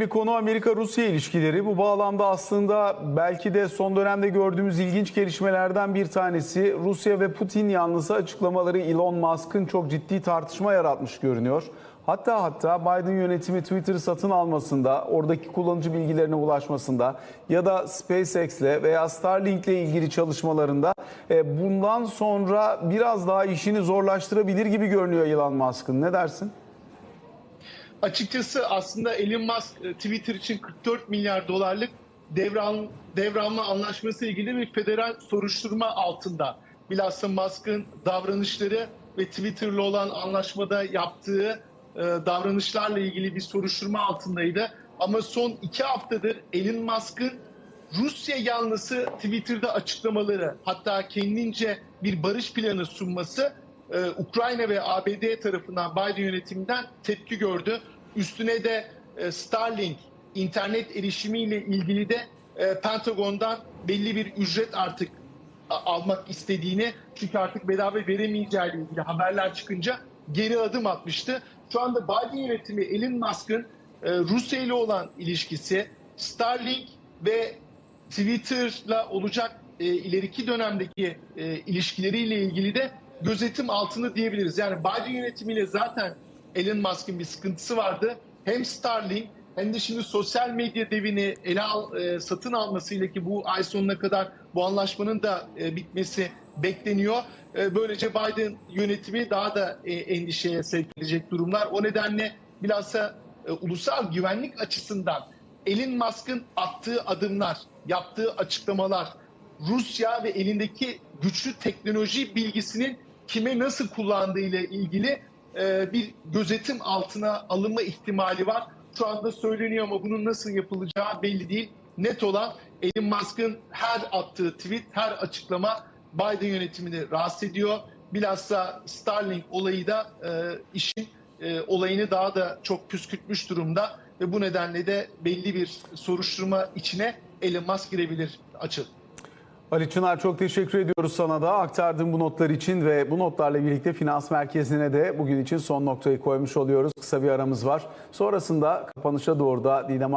Bir konu Amerika-Rusya ilişkileri. Bu bağlamda aslında belki de son dönemde gördüğümüz ilginç gelişmelerden bir tanesi Rusya ve Putin yanlısı açıklamaları Elon Musk'ın çok ciddi tartışma yaratmış görünüyor. Hatta hatta Biden yönetimi Twitter'ı satın almasında, oradaki kullanıcı bilgilerine ulaşmasında ya da SpaceX'le veya Starlink'le ilgili çalışmalarında e, bundan sonra biraz daha işini zorlaştırabilir gibi görünüyor Elon Musk'ın. Ne dersin? Açıkçası aslında Elon Musk e, Twitter için 44 milyar dolarlık devran, devranma anlaşması ilgili bir federal soruşturma altında. Bilhassa Musk'ın davranışları ve Twitter'la olan anlaşmada yaptığı e, davranışlarla ilgili bir soruşturma altındaydı. Ama son iki haftadır Elon Musk'ın Rusya yanlısı Twitter'da açıklamaları hatta kendince bir barış planı sunması e, Ukrayna ve ABD tarafından Biden yönetiminden tepki gördü. Üstüne de e, Starlink internet erişimiyle ilgili de e, Pentagon'dan belli bir ücret artık almak istediğini çünkü artık bedava veremeyeceğiyle ilgili haberler çıkınca geri adım atmıştı. Şu anda Biden yönetimi Elon Musk'ın e, Rusya ile olan ilişkisi, Starlink ve Twitter'la olacak e, ileriki dönemdeki e, ilişkileriyle ilgili de gözetim altında diyebiliriz. Yani Biden yönetimiyle zaten Elon Musk'ın bir sıkıntısı vardı. Hem Starlink hem de şimdi sosyal medya devini ele al, e, satın almasıyla ki bu ay sonuna kadar bu anlaşmanın da e, bitmesi bekleniyor. E, böylece Biden yönetimi daha da e, endişeye sevk edecek durumlar. O nedenle bilhassa e, ulusal güvenlik açısından Elon Musk'ın attığı adımlar, yaptığı açıklamalar, Rusya ve elindeki güçlü teknoloji bilgisinin kime nasıl kullandığı ile ilgili e, bir gözetim altına alınma ihtimali var. Şu anda söyleniyor ama bunun nasıl yapılacağı belli değil. Net olan Elon Musk'ın her attığı tweet, her açıklama Biden yönetimini rahatsız ediyor. Bilhassa Starlink olayı da e, işin e, olayını daha da çok püskürtmüş durumda ve bu nedenle de belli bir soruşturma içine Elon Musk girebilir açıl. Ali Çınar çok teşekkür ediyoruz sana da aktardığın bu notlar için ve bu notlarla birlikte finans merkezine de bugün için son noktayı koymuş oluyoruz. Kısa bir aramız var. Sonrasında kapanışa doğru da Didem